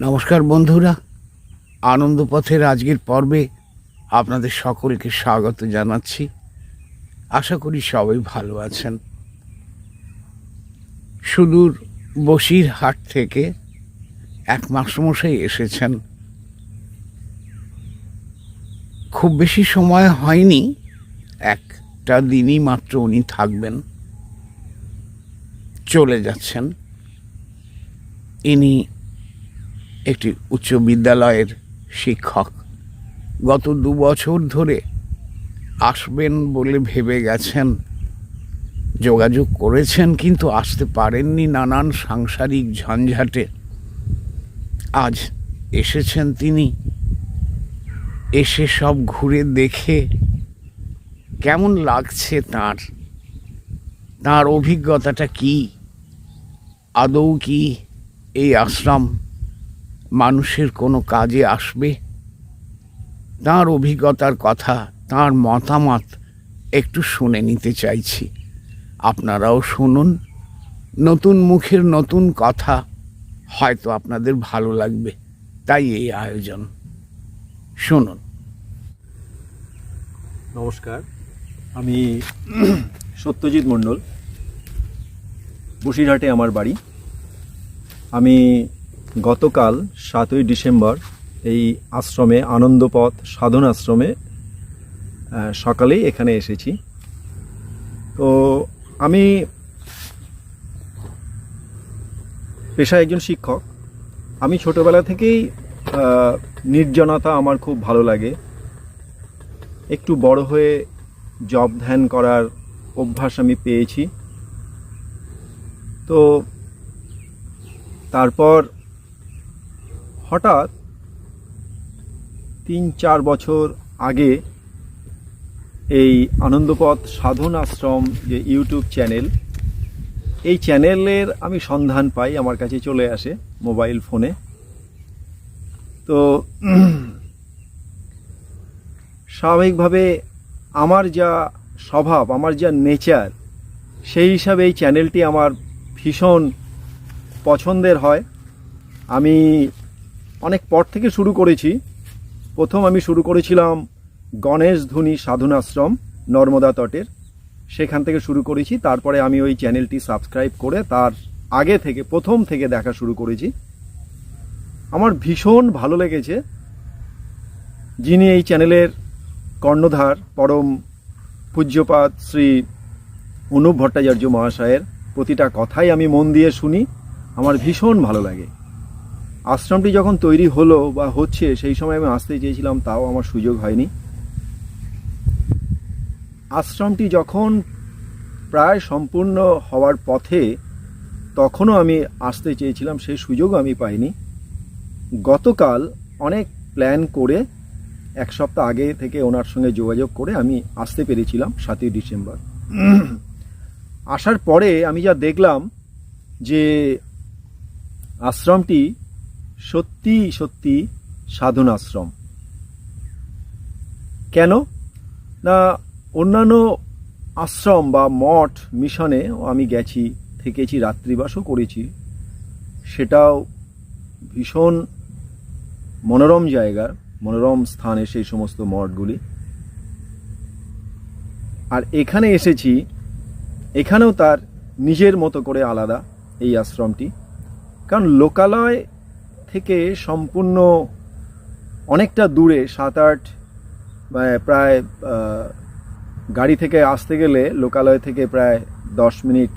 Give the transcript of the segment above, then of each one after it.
নমস্কার বন্ধুরা। আনন্দপথের আজকের পর্বে আপনাদের সকলকে স্বাগত জানাচ্ছি। আশা করি সবাই ভালো আছেন। সুদূর বসিরহাট থেকে এক মাসমশাই এসেছেন। খুব বেশি সময় হয়নি, একটা দিনই মাত্র উনি থাকবেন। চলে যাচ্ছেন। ইনি একটি উচ্চ বিদ্যালয়ের শিক্ষক। গত দু বছর ধরে আসবেন বলে ভেবে গেছেন। যোগাযোগ করেছেন কিন্তু আসতে পারেননি নানান সাংসারিক ঝঞ্ঝাটে। আজ এসেছেন তিনি। এসে সব ঘুরে দেখে কেমন লাগছে তার? তার অভিজ্ঞতাটা কি? আদৌ কি এই আশ্রম মানুষের কোনো কাজে আসবে? তার অভিজ্ঞতার কথা, তার মতামত একটু শুনে নিতে চাইছি। আপনারাও শুনুন। নতুন মুখের নতুন কথা হয়তো আপনাদের ভালো লাগবে। তাই এই আয়োজন। শুনুন। নমস্কার। আমি সত্যজিৎ মণ্ডল। বসিরহাটে আমার বাড়ি। আমি গতকাল সাতই ডিসেম্বর এই আশ্রমে, আনন্দপথ সাধন আশ্রমে সকালেই এখানে এসেছি। তো আমি পেশায় একজন শিক্ষক। আমি ছোটবেলা থেকেই নির্জনতা আমার খুব ভালো লাগে। একটু বড় হয়ে জব ধ্যান করার অভ্যাস আমি পেয়েছি। তো তারপর হঠাৎ তিন চার বছর আগে এই আনন্দপথ সাধন আশ্রম যে ইউটিউব চ্যানেল, এই চ্যানেলের আমি সন্ধান পাই, আমার কাছে চলে আসে মোবাইল ফোনে। তো স্বাভাবিকভাবে আমার যা স্বভাব, আমার যা নেচার, সেই হিসাবে এই চ্যানেলটি আমার ভীষণ পছন্দের হয়। আমি অনেক পর থেকে শুরু করেছি। প্রথম আমি শুরু করেছিলাম গণেশ ধুনি সাধনাশ্রম, নর্মদা তটের। সেখান থেকে শুরু করেছি, তারপরে আমি ওই চ্যানেলটি সাবস্ক্রাইব করে তার আগে থেকে, প্রথম থেকে দেখা শুরু করেছি। আমার ভীষণ ভালো লেগেছে যিনি এই চ্যানেলের কর্ণধার, পরম পূজ্যপাত শ্রী অনুপ ভট্টাচার্য মহাশয়ের প্রতিটা কথাই আমি মন দিয়ে শুনি। আমার ভীষণ ভালো লাগে। আশ্রমটি যখন তৈরি হলো বা হচ্ছে, সেই সময় আমি আসতে চেয়েছিলাম, তাও আমার সুযোগ হয়নি। আশ্রমটি যখন প্রায় সম্পূর্ণ হওয়ার পথে তখনও আমি আসতে চেয়েছিলাম, সেই সুযোগও আমি পাইনি। গতকাল অনেক প্ল্যান করে এক সপ্তাহ আগে থেকে ওনার সঙ্গে যোগাযোগ করে আমি আসতে পেরেছিলাম, সাতই ডিসেম্বর। আসার পরে আমি যা দেখলাম যে আশ্রমটি সত্যি সত্যি সাধন আশ্রম কেন? না, অন্যান্য আশ্রম বা মঠ, মিশনে আমি গেছি, থেকেছি, রাত্রিবাসও করেছি। সেটাও ভীষণ মনোরম জায়গা, মনোরম স্থানে সেই সমস্ত মঠগুলি। আর এখানে এসেছি, এখানেও তার নিজের মতো করে আলাদা এই আশ্রমটি। কারণ লোকালয় থেকে সম্পূর্ণ অনেকটা দূরে, সাত আট প্রায় গাড়ি থেকে আসতে গেলে লোকালয় থেকে প্রায় দশ মিনিট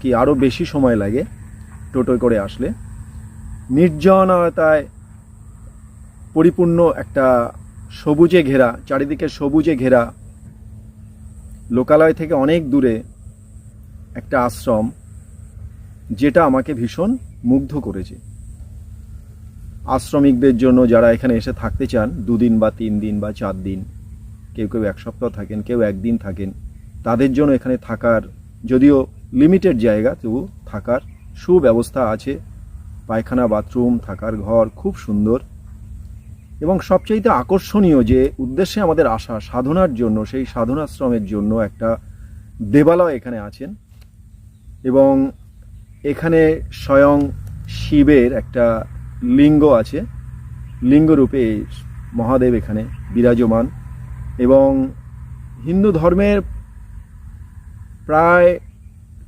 কি আরও বেশি সময় লাগে টোটোয় করে আসলে। নির্জনতায় পরিপূর্ণ একটা সবুজে ঘেরা, চারিদিকে সবুজে ঘেরা লোকালয় থেকে অনেক দূরে একটা আশ্রম, যেটা আমাকে ভীষণ মুগ্ধ করেছে। আশ্রমিকদের জন্য যারা এখানে এসে থাকতে চান, দুদিন বা তিন দিন বা চার দিন, কেউ কেউ এক সপ্তাহ থাকেন, কেউ একদিন থাকেন, তাদের জন্য এখানে থাকার যদিও লিমিটেড জায়গা, তবু থাকার সুব্যবস্থা আছে। পায়খানা, বাথরুম, থাকার ঘর খুব সুন্দর। এবং সবচাইতে আকর্ষণীয় যে উদ্দেশ্যে আমাদের আসা, সাধনার জন্য, সেই সাধনাশ্রমের জন্য একটা দেবালয় এখানে আছেন। এবং এখানে স্বয়ং শিবের একটা লিঙ্গ আছে। লিঙ্গরূপে মহাদেব এখানে বিরাজমান এবং হিন্দু ধর্মের প্রায়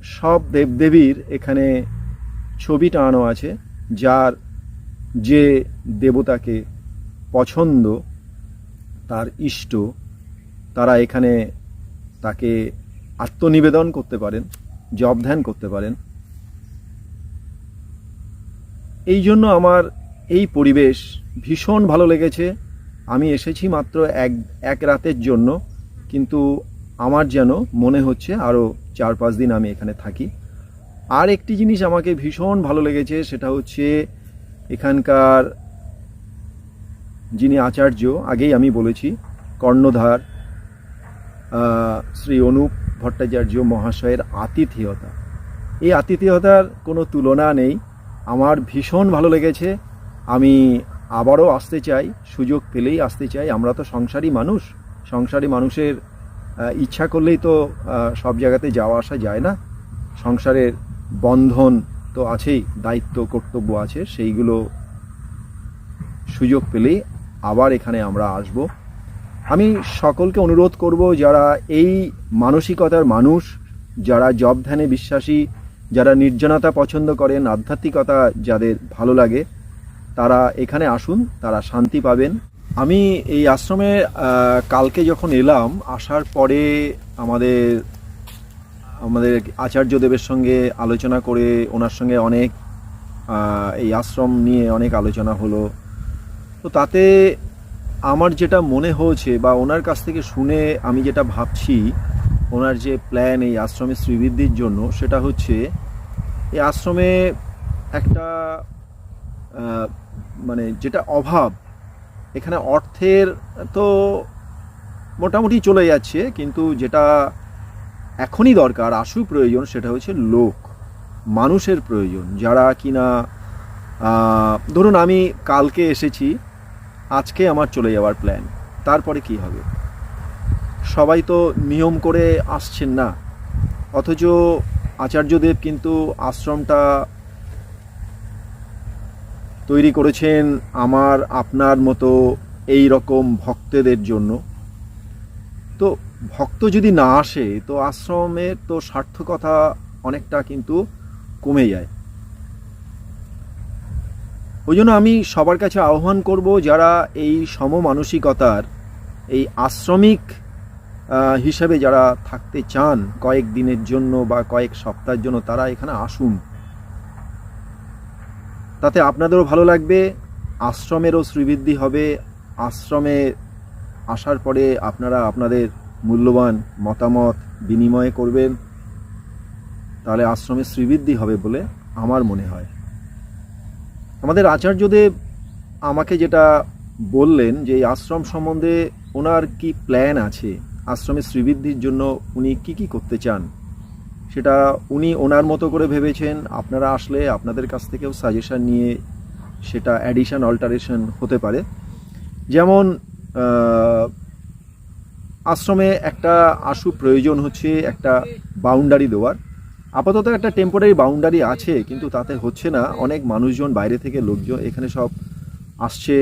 সব দেবদেবীর এখানে ছবি টানানো আছে, যার যে দেবতাকে পছন্দ, তার ইষ্ট, তারা এখানে তাকে আত্মনিবেদন করতে পারেন জব ধ্যান করতে পারেন। এই জন্য আমার এই পরিবেশ ভীষণ ভালো লেগেছে। আমি এসেছি মাত্র এক এক রাতের জন্য, কিন্তু আমার যেন মনে হচ্ছে আরও চার, পাঁচ দিন আমি এখানে থাকি। আর একটি জিনিস আমাকে ভীষণ ভালো লেগেছে, সেটা হচ্ছে এখানকার যিনি আচার্য, আগেই আমি বলেছি, কর্ণধার শ্রী অনুপ ভট্টাচার্য মহাশয়ের আতিথেয়তা। এই আতিথেয়তার কোনো তুলনা নেই। আমার ভীষণ ভালো লেগেছে। আমি আবারও আসতে চাই, সুযোগ পেলেই আসতে চাই। আমরা তো সংসারী মানুষ। সংসারী মানুষের ইচ্ছা করলেই তো সব জায়গাতে যাওয়া আসা যায় না। সংসারের বন্ধন তো আছেই, দায়িত্ব, কর্তব্য আছে। সেইগুলো সুযোগ পেলেই আবার এখানে আমরা আসব। আমি সকলকে অনুরোধ করব, যারা এই মানসিকতার মানুষ, যারা জব ধ্যানে বিশ্বাসী যারা নির্জনতা পছন্দ করেন, আধ্যাত্মিকতা যাদের ভালো লাগে, তারা এখানে আসুন, তারা শান্তি পাবেন। আমি এই আশ্রমে কালকে যখন এলাম, আসার পরে আমাদের আমাদের আচার্যদেবের সঙ্গে আলোচনা করে, ওনার সঙ্গে অনেক এই আশ্রম নিয়ে অনেক আলোচনা হলো। তো তাতে আমার যেটা মনে হয়েছে বা ওনার কাছ থেকে শুনে আমি যেটা ভাবছি, ওনার যে প্ল্যান এই আশ্রমে শ্রীবৃদ্ধির জন্য, সেটা হচ্ছে এই আশ্রমে একটা মানে যেটা অভাব, এখানে অর্থের তো মোটামুটি চলে যাচ্ছে, কিন্তু যেটা এখনই দরকার, আশু প্রয়োজন, সেটা হচ্ছে লোক, মানুষের প্রয়োজন, যারা কিনা ধরুন আমি কালকে এসেছি, আজকে আমার চলে যাওয়ার প্ল্যান তারপরে কি হবে? সবাই তো নিয়ম করে আসছেন না, অথচ আচার্যদেব কিন্তু আশ্রমটা তৈরি করেছেন আমার, আপনার মতো এই রকম ভক্তদের জন্য। তো ভক্ত যদি না আসে, তো আশ্রমের তো সার্থকতা অনেকটা কিন্তু কমে যায়। ওই জন্য আমি সবার কাছে আহ্বান করব, যারা এই সমমানসিকতার, এই আশ্রমিক হিসাবে যারা থাকতে চান, কয়েক দিনের জন্য বা কয়েক সপ্তাহের জন্য তারা এখানে আসুন। তাতে আপনাদেরও ভালো লাগবে, আশ্রমেরও শ্রীবৃদ্ধি হবে। আশ্রমে আসার পরে আপনারা আপনাদের মূল্যবান মতামত বিনিময় করবেন। তাহলে আশ্রমে শ্রীবৃদ্ধি হবে বলে আমার মনে হয়। আমাদের আচার্যদেব আমাকে যেটা বললেন যে আশ্রম সম্বন্ধে ওনার কি প্ল্যান আছে? আশ্রমে শ্রীবৃদ্ধির জন্য উনি কি কি করতে চান, সেটা উনি ওনার মতো করে ভেবেছেন। আপনারা আসলে আপনাদের কাছ থেকেও সাজেশন নিয়ে সেটা অ্যাডিশান অল্টারেশন হতে পারে। যেমন আশ্রমে একটা আশু প্রয়োজন হচ্ছে একটা বাউন্ডারি দেওয়ার। আপাতত একটা টেম্পোরারি বাউন্ডারি আছে, কিন্তু তাতে হচ্ছে না। অনেক মানুষজন বাইরে থেকে লোকজন এখানে সব আসছে।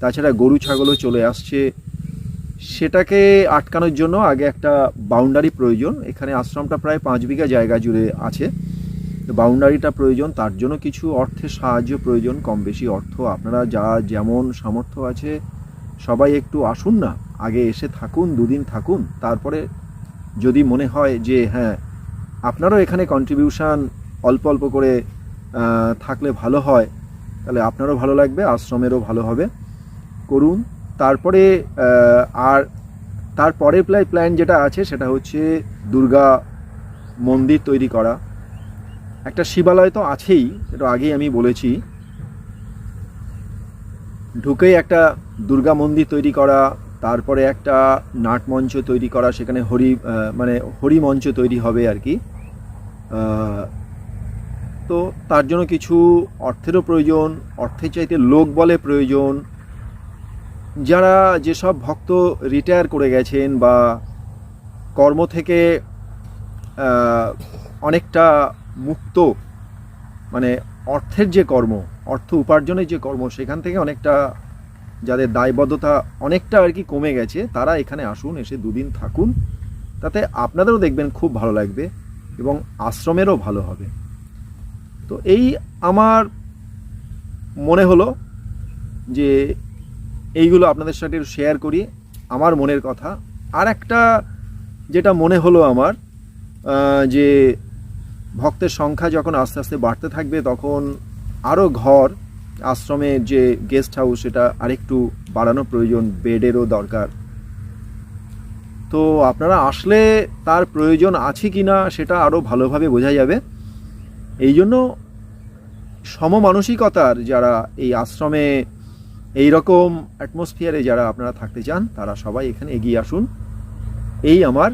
তাছাড়া গরু, ছাগলও চলে আসছে। সেটাকে আটকানোর জন্য আগে একটা বাউন্ডারি প্রয়োজন। এখানে আশ্রমটা প্রায় পাঁচ বিঘা জায়গা জুড়ে আছে। তো বাউন্ডারিটা প্রয়োজন, তার জন্য কিছু অর্থের সাহায্য প্রয়োজন, কম বেশি অর্থ। আপনারা যা যেমন সামর্থ্য আছে, সবাই একটু আসুন না, আগে এসে থাকুন, দুদিন থাকুন। তারপরে যদি মনে হয় যে হ্যাঁ আপনারও এখানে কন্ট্রিবিউশন অল্প অল্প করে থাকলে ভালো হয়, তাহলে আপনারও ভালো লাগবে, আশ্রমেরও ভালো হবে। করুন। তারপরে আর তারপরে প্লাই প্ল্যান যেটা আছে সেটা হচ্ছে দুর্গা মন্দির তৈরি করা। একটা শিবালয় তো আছেই এটা আগেই আমি বলেছি। ঢুকেই একটা দুর্গা মন্দির তৈরি করা, তারপরে একটা নাটমঞ্চ তৈরি করা, সেখানে হরি মানে হরি মঞ্চ তৈরি হবে আর কি। তো তার জন্য কিছু অর্থেরও প্রয়োজন, অর্থের চাইতে লোক বলে প্রয়োজন যারা যেসব ভক্ত রিটায়ার করে গেছেন বা কর্ম থেকে অনেকটা মুক্ত মানে অর্থের যে কর্ম, অর্থ উপার্জনের যে কর্ম, সেখান থেকে অনেকটা যাদের দায়বদ্ধতা অনেকটা আর কি কমে গেছে, তারা এখানে আসুন, এসে দুদিন থাকুন। তাতে আপনাদেরও দেখবেন খুব ভালো লাগবে এবং আশ্রমেরও ভালো হবে। তো এই আমার মনে হলো যে এইগুলো আপনাদের সাথে শেয়ার করি, আমার মনের কথা। আর একটা যেটা মনে হলো আমার যে ভক্তের সংখ্যা যখন আস্তে আস্তে বাড়তে থাকবে, তখন আরও ঘর, আশ্রমের যে গেস্ট হাউস সেটা আরেকটু বাড়ানো প্রয়োজন, বেডেরও দরকার। তো আপনারা আসলে তার প্রয়োজন আছে কি না সেটা আরও ভালোভাবে বোঝা যাবে। এই জন্য সমমানসিকতার যারা এই আশ্রমে এই রকম অ্যাটমসফিয়ারে যারা আপনারা থাকতে চান, তারা সবাই এখানে এগিয়ে আসুন। এই আমার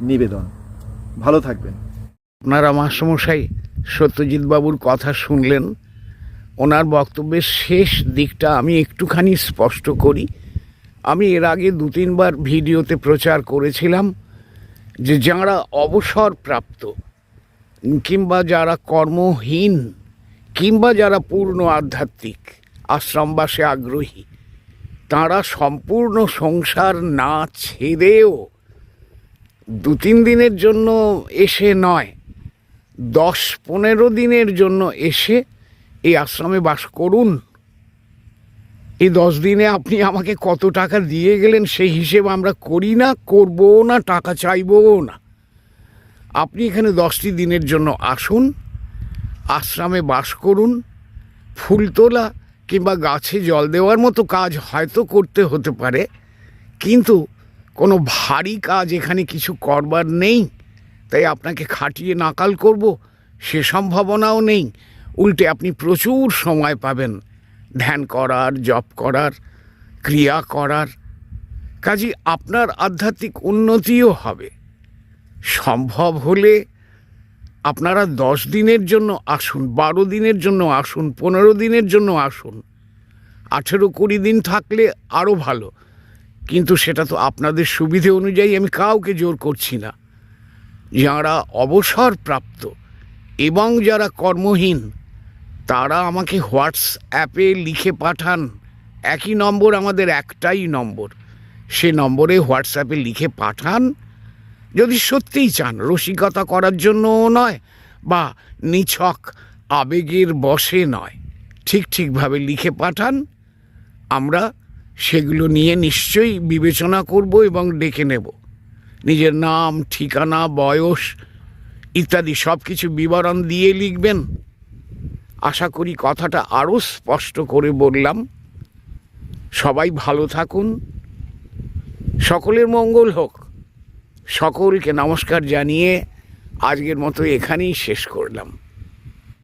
নিবেদন। ভালো থাকবেন। আপনারা মাস্টারমশাই সত্যজিৎ বাবুর কথা শুনলেন। ওনার বক্তব্যের শেষ দিকটা আমি একটুখানি স্পষ্ট করি। আমি এর আগে দু তিনবার ভিডিওতে প্রচার করেছিলাম যে যারা অবসর প্রাপ্ত কিংবা যারা কর্মহীন কিংবা যারা পূর্ণ আধ্যাত্মিক আশ্রমবাসে আগ্রহী। তারা সম্পূর্ণ সংসার না ছেড়েও দু তিন দিনের জন্য এসে নয় দশ পনেরো দিনের জন্য এসে এই আশ্রমে বাস করুন। এই দশ দিনে আপনি আমাকে কত টাকা দিয়ে গেলেন সেই হিসেব আমরা করি না করব না, টাকা চাইবও না। আপনি এখানে দশটি দিনের জন্য আসুন, আশ্রমে বাস করুন ফুল তোলা কিংবা গাছে জল দেওয়ার মতো কাজ হয়তো করতে হতে পারে, কিন্তু কোনো ভারী কাজ এখানে কিছু করবার নেই। তাই আপনাকে খাটিয়ে নাকাল করব, সে সম্ভাবনাও নেই। উল্টে আপনি প্রচুর সময় পাবেন। ধ্যান করার, জপ করার, ক্রিয়া করার। কাজে আপনার আধ্যাত্মিক উন্নতিও হবে। সম্ভব হলে আপনারা দশ দিনের জন্য আসুন, বারো দিনের জন্য আসুন, পনেরো দিনের জন্য আসুন। আঠেরো কুড়ি দিন থাকলে আরও ভালো। কিন্তু সেটা তো আপনাদের সুবিধে অনুযায়ী আমি কাউকে জোর করছি না। যারা অবসর প্রাপ্ত এবং যারা কর্মহীন, তারা আমাকে হোয়াটসঅ্যাপে লিখে পাঠান। একই নম্বর আমাদের একটাই নম্বর। সে নম্বরে হোয়াটসঅ্যাপে লিখে পাঠান। যদি সত্যিই চান রসিকতা করার জন্যও নয় বা নিছক আবেগের বশে নয়, ঠিক ঠিকভাবে লিখে পাঠান, আমরা সেগুলো নিয়ে নিশ্চয়ই বিবেচনা করব এবং ডেকে নেব। নিজের নাম, ঠিকানা, বয়স ইত্যাদি সব কিছু বিবরণ দিয়ে লিখবেন। আশা করি কথাটা আরও স্পষ্ট করে বললাম। সবাই ভালো থাকুন। সকলের মঙ্গল হোক। সকলকে নমস্কার জানিয়ে আজকের মতো এখানেই শেষ করলাম।